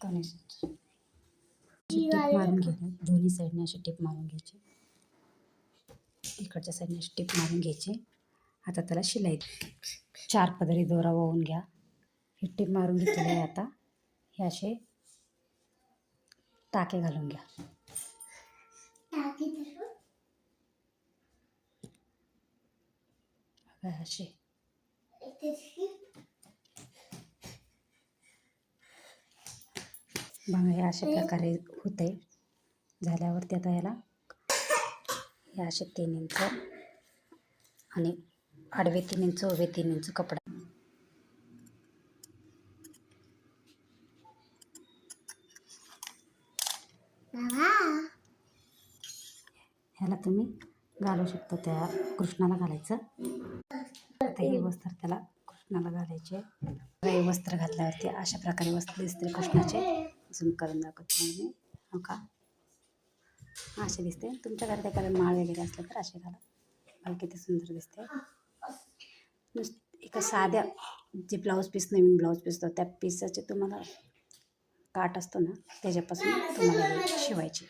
कणिस टीप मारून घ्यायची दोन्ही साईडने अशी टीप मारून घ्यायची. इकडच्या साईडने अशी टीप मारून घ्यायची. आता त्याला शिलाई. चार पदरी दोरा वाहून घ्या. ही टीप मारून घेतलेली आहे आता. हे असे टाके घालून घ्या. असे. हे अशा प्रकारे होते झाल्यावरती आता याला हे असे तीन इंच आणि आडवे तीन इंच उभे तीन इंच कपडा. ह्याला तुम्ही घालू शकता त्या कृष्णाला घालायचं. आता हे वस्त्र त्याला कृष्णाला घालायचे. वस्त्र घातल्यावरती अशा प्रकारे वस्त्र दिसते कृष्णाचे. झूम करून दाखवतो मी. हो का? असे दिसते. तुमच्या घरात एखादा माळ वगैरे असलं तर असे घाला. मला किती सुंदर दिसते. नुसतं एका साध्या जे ब्लाऊज पीस नवीन ब्लाऊज पीस त्या पीसाचे तुम्हाला काट असतो ना त्याच्यापासून तुम्हाला हे शिवायचे